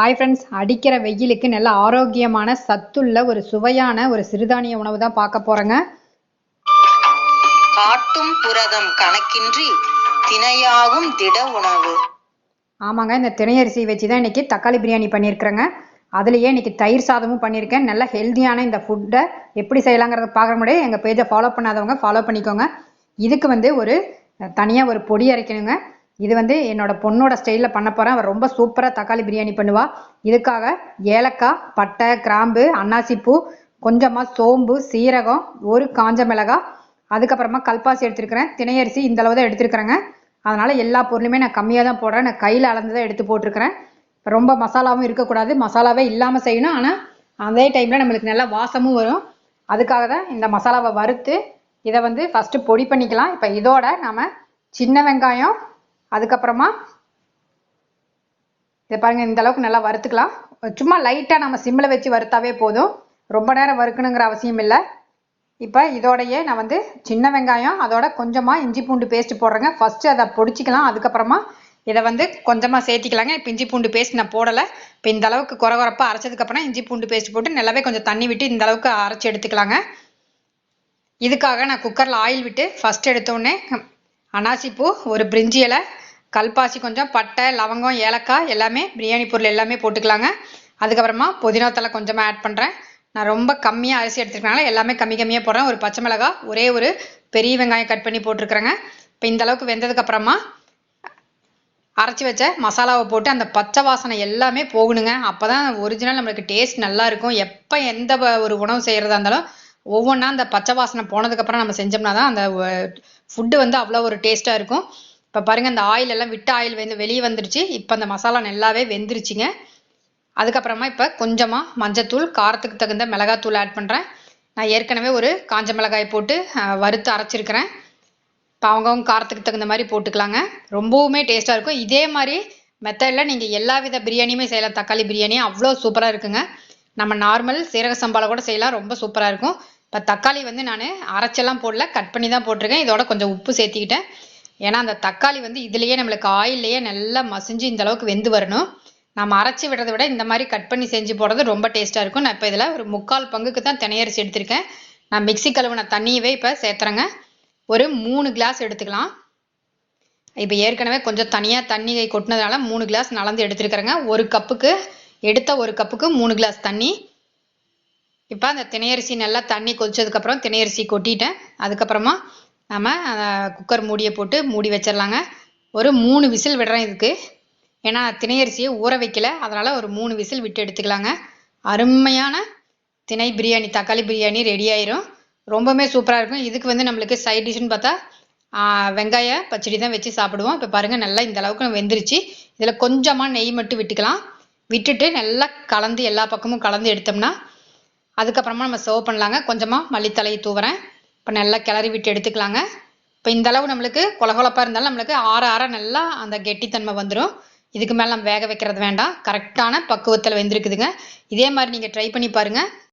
Hi friends அடிக்கிற வெயிலுக்கு நல்ல ஆரோக்கியமான சத்துள்ள ஒரு சுவையான ஒரு சிறுதானிய உணவு தான் பார்க்க போறேங்க. காட்டும் புரதம் கணக்கின்றி தினையாகும் திட உணவு. ஆமாங்க இந்த திணையரிசி வச்சு தான் இன்னைக்கு தக்காளி பிரியாணி பண்ணியிருக்கிறேங்க. அதுலேயே இன்னைக்கு தயிர் சாதமும் பண்ணியிருக்கேன். நல்ல ஹெல்த்தியான இந்த ஃபுட்டை எப்படி செய்யலாங்கிறத பார்க்குற முடியாது எங்கள் பேஜை ஃபாலோ பண்ணாதவங்க ஃபாலோ பண்ணிக்கோங்க. இதுக்கு வந்து ஒரு தனியாக ஒரு பொடி அரைக்கணுங்க. இது வந்து என்னோட பொண்ணோட ஸ்டைலில் பண்ண போகிறேன் அவர் ரொம்ப சூப்பராக தக்காளி பிரியாணி பண்ணுவா. இதுக்காக ஏலக்காய் பட்டை கிராம்பு அன்னாசிப்பூ கொஞ்சமாக சோம்பு சீரகம் ஒரு காஞ்ச மிளகாய் அதுக்கப்புறமா கல்பாசி எடுத்திருக்கிறேன். திணையரிசி இந்த அளவு தான் எடுத்திருக்கிறேங்க. அதனால எல்லா பொருளுமே நான் கம்மியாக தான் போடுறேன். நான் கையில் அளந்து தான் எடுத்து போட்டிருக்கிறேன். ரொம்ப மசாலாவும் இருக்கக்கூடாது. மசாலாவே இல்லாமல் செய்யணும். ஆனால் அதே டைமில் நம்மளுக்கு நல்லா வாசமும் வரும். அதுக்காக தான் இந்த மசாலாவை வறுத்து இதை வந்து ஃபஸ்ட்டு பொடி பண்ணிக்கலாம். இப்போ இதோட நம்ம சின்ன வெங்காயம் அதுக்கப்புறமா இதை பாருங்க இந்த அளவுக்கு நல்லா வறுத்துக்கலாம். சும்மா லைட்டாக நம்ம சிம்மில் வச்சு வறுத்தாவே போதும். ரொம்ப நேரம் வறுக்கணுங்கிற அவசியம் இல்லை. இப்போ இதோடையே நான் வந்து சின்ன வெங்காயம் அதோட கொஞ்சமாக இஞ்சி பூண்டு பேஸ்ட் போடுறேங்க. ஃபஸ்ட்டு அதை பொடிச்சிக்கலாம். அதுக்கப்புறமா இதை வந்து கொஞ்சமாக சேர்த்திக்கலாங்க. இப்போ இஞ்சி பூண்டு பேஸ்ட் நான் போடலை. இப்போ இந்த அளவுக்கு குறை குறைப்பாக அரைச்சதுக்கப்புறம் இஞ்சி பூண்டு பேஸ்ட் போட்டு நல்லாவே கொஞ்சம் தண்ணி விட்டு இந்த அளவுக்கு அரைச்சி எடுத்துக்கலாங்க. இதுக்காக நான் குக்கரில் ஆயில் விட்டு ஃபஸ்ட் எடுத்தோடனே அனாசிப்பூ ஒரு பிரிஞ்சி இலை கல்பாசி கொஞ்சம் பட்டை லவங்கம் ஏலக்காய் எல்லாமே பிரியாணி பொருள் எல்லாமே போட்டுக்கலாங்க. அதுக்கப்புறமா புதினா தலை கொஞ்சமாக ஆட் பண்ணுறேன் நான் ரொம்ப கம்மியாக அரிசி எடுத்துருக்கனால எல்லாமே கம்மி கம்மியாக போடுறேன். ஒரு பச்சை மிளகாய் ஒரே ஒரு பெரிய வெங்காயம் கட் பண்ணி போட்டிருக்கிறேங்க. இப்போ இந்த அளவுக்கு வெந்ததுக்கப்புறமா அரைச்சி வச்ச மசாலாவை போட்டு அந்த பச்சை வாசனை எல்லாமே போகணுங்க. அப்போ தான் ஒரிஜினல் நம்மளுக்கு டேஸ்ட் நல்லா இருக்கும். எப்போ எந்த ஒரு உணவு செய்கிறதா இருந்தாலும் ஒவ்வொன்றா அந்த பச்சை வாசனை போனதுக்கப்புறம் நம்ம செஞ்சோம்னா தான் அந்த ஃபுட்டு வந்து அவ்வளோ ஒரு டேஸ்ட்டாக இருக்கும். இப்போ பாருங்கள் அந்த ஆயில் எல்லாம் விட்டு ஆயில் வந்து வெளியே வந்துருச்சு. இப்போ அந்த மசாலா நல்லாவே வெந்துருச்சுங்க. அதுக்கப்புறமா இப்போ கொஞ்சமாக மஞ்சத்தூள் காரத்துக்கு தகுந்த மிளகாத்தூள் ஆட் பண்ணுறேன் நான் ஏற்கனவே ஒரு காஞ்ச மிளகாய் போட்டு வறுத்து அரைச்சிருக்கிறேன். இப்போ அவங்கவுங்க காரத்துக்கு தகுந்த மாதிரி போட்டுக்கலாங்க. ரொம்பவுமே டேஸ்ட்டாக இருக்கும். இதே மாதிரி மெத்தடில் நீங்கள் எல்லா வித பிரியாணியுமே செய்யலாம். தக்காளி பிரியாணி அவ்வளோ சூப்பராக இருக்குங்க. நம்ம நார்மல் சீரக சம்பாவில் கூட செய்யலாம். ரொம்ப சூப்பராக இருக்கும். இப்போ தக்காளி வந்து நான் அரைச்செல்லாம் போடல. கட் பண்ணி தான் போட்டிருக்கேன். இதோட கொஞ்சம் உப்பு சேர்த்திக்கிட்டேன். ஏன்னா அந்த தக்காளி வந்து இதுலேயே நம்மளுக்கு ஆயில்லையே நல்லா மசிஞ்சு இந்த அளவுக்கு வெந்து வரணும். நம்ம அரைச்சி விடுறதை விட இந்த மாதிரி கட் பண்ணி செஞ்சு போடுறது ரொம்ப டேஸ்ட்டாக இருக்கும். நான் இப்போ இதில் ஒரு முக்கால் பங்குக்கு தான் தினையரிசி எடுத்திருக்கேன். நான் மிக்சி கழுவின தண்ணியவே இப்போ சேர்த்துறேங்க. ஒரு மூணு கிளாஸ் எடுத்துக்கலாம். இப்போ ஏற்கனவே கொஞ்சம் தனியாக தண்ணி கொட்டினதுனால மூணு கிளாஸ் நலந்து எடுத்துருக்குறேங்க. ஒரு கப்புக்கு எடுத்த ஒரு கப்புக்கு மூணு கிளாஸ் தண்ணி. இப்போ அந்த திணையரிசி நல்லா தண்ணி கொதிச்சதுக்கப்புறம் திணையரிசி கொட்டிட்டேன். அதுக்கப்புறமா நம்ம குக்கர் மூடியை போட்டு மூடி வச்சிடலாங்க. ஒரு மூணு விசில் விடுறேன் இதுக்கு. ஏன்னா திணையரிசியை ஊற வைக்கல. அதனால் ஒரு மூணு விசில் விட்டு எடுத்துக்கலாங்க. அருமையான திணை பிரியாணி தக்காளி பிரியாணி ரெடி ஆயிரும். ரொம்பவுமே சூப்பராக இருக்கும். இதுக்கு வந்து நம்மளுக்கு சைட் டிஷ்னு பார்த்தா வெங்காய பச்சடி தான் வச்சு சாப்பிடுவோம். இப்போ பாருங்கள் நல்லா இந்த அளவுக்கு வெந்துருச்சு. இதில் கொஞ்சமாக நெய் மட்டும் விட்டுக்கலாம். விட்டுட்டு நல்லா கலந்து எல்லா பக்கமும் கலந்து எடுத்தோம்னா அதுக்கப்புறமா நம்ம சர்வ் பண்ணலாங்க. கொஞ்சமாக மல்லித்தலையை தூவுறேன். இப்போ நல்லா கிளறி விட்டு எடுத்துக்கலாங்க. இப்போ இந்த அளவு நம்மளுக்கு கொலகொலப்பாக இருந்தாலும் நம்மளுக்கு ஆற ஆற நல்லா அந்த கெட்டித்தன்மை வந்துடும் இதுக்கு மேலே நம்ம வேக வைக்கிறது வேண்டாம். கரெக்டான பக்குவத்தில் வெந்திருக்குதுங்க. இதே மாதிரி நீங்கள் ட்ரை பண்ணி பாருங்கள்